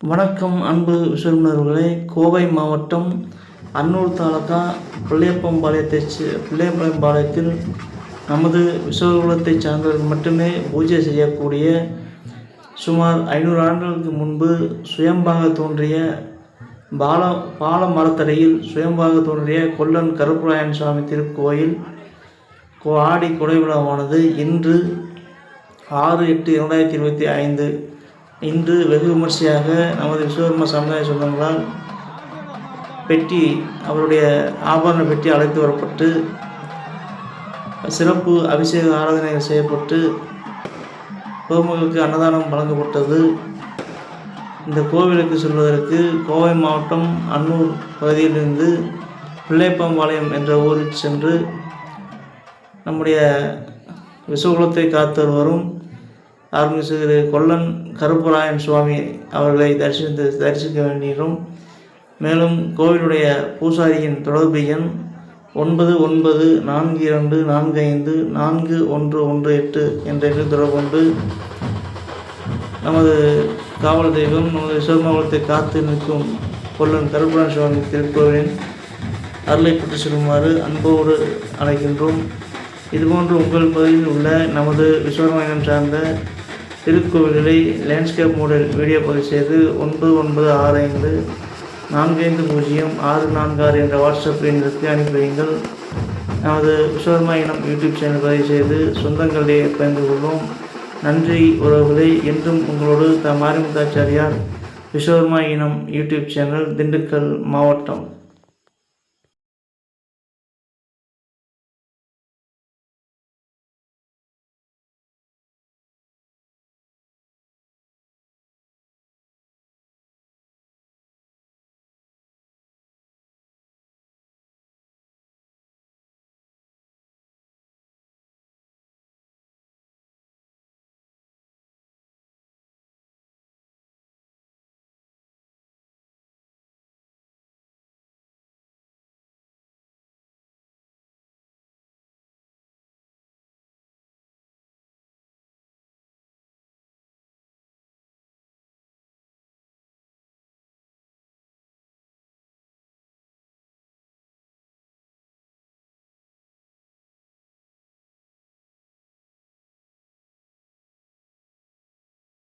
வணக்கம் அன்பு விசுவர்களே கோவை மாவட்டம் அன்னூர் தாலுகா பிள்ளையப்பம்பாளையத்தை சே- நமது விஸ்வகுலத்தை சார்ந்தவர்கள் மட்டுமே பூஜை செய்யக்கூடிய சுமார் ஐநூறு ஆண்டுகளுக்கு முன்பு சுயம்பாக தோன்றிய பால பால மரத்தடையில் சுயம்பாக தோன்றிய கொல்லன் கருப்புராயன் சுவாமி திருக்கோயில் கோ- ஆடி கொடை விழாவானது இன்று ஆறு எட்டு இரண்டாயிரத்தி இருபத்தி ஐந்து இன்று வெகு விமர்சையாக நமது விஸ்வகர்ம சமுதாய சொந்தங்களால் பெட்டி அவருடைய ஆபரண பெட்டி அழைத்து வரப்பட்டு சிறப்பு அபிஷேக ஆராதனைகள் செய்யப்பட்டு பொதுமக்களுக்கு அன்னதானம் வழங்கப்பட்டது. இந்த கோவிலுக்கு செல்வதற்கு கோவை மாவட்டம் அன்னூர் பகுதியிலிருந்து பிள்ளைப்பம்பாளையம் என்ற ஊரில் சென்று நம்முடைய விஸ்வகுலத்தை காத்து வரும் அருள்மிகு கொல்லன் கருப்பராயன் சுவாமி அவர்களை தரிசித்து தரிசிக்க வேண்டியும் மேலும் கோவிலுடைய பூசாரியின் தொடர்பு எண் ஒன்பது ஒன்பது நான்கு இரண்டு நான்கு ஐந்து நான்கு ஒன்று ஒன்று எட்டு என்ற எண்ணில் தொடர்பு கொண்டு நமது காவல் தெய்வம் நமது சிவமங்கலத்தை காத்து நிற்கும் கொல்லன் கருப்பராயன் சுவாமி திருக்கோவிலின் அருளை பெற்று செல்லுமாறு அன்போடு அழைக்கின்றோம். இதுபோன்று உங்கள் பகுதியில் உள்ள நமது விஸ்வநாயகம் சார்ந்த திருக்கோவில்களை லேண்ட்ஸ்கேப் மூடல் வீடியோ பதிவு செய்து ஒன்பது ஒன்பது ஆறு ஐந்து நான்கு ஐந்து பூஜ்ஜியம் ஆறு நான்கு ஆறு என்ற வாட்ஸ்அப் எண்ணிற்கு அனுப்பி வையுங்கள் நமது விஸ்வகர்மா இனம் யூடியூப் சேனல் பதிவு செய்து சொந்தங்களிடையே பகிர்ந்து கொள்வோம். நன்றி உறவுகளை என்றும் உங்களோடு த மாரிமுத்தாச்சாரியார் விஸ்வகர்மா இனம் யூடியூப் சேனல் திண்டுக்கல் மாவட்டம்.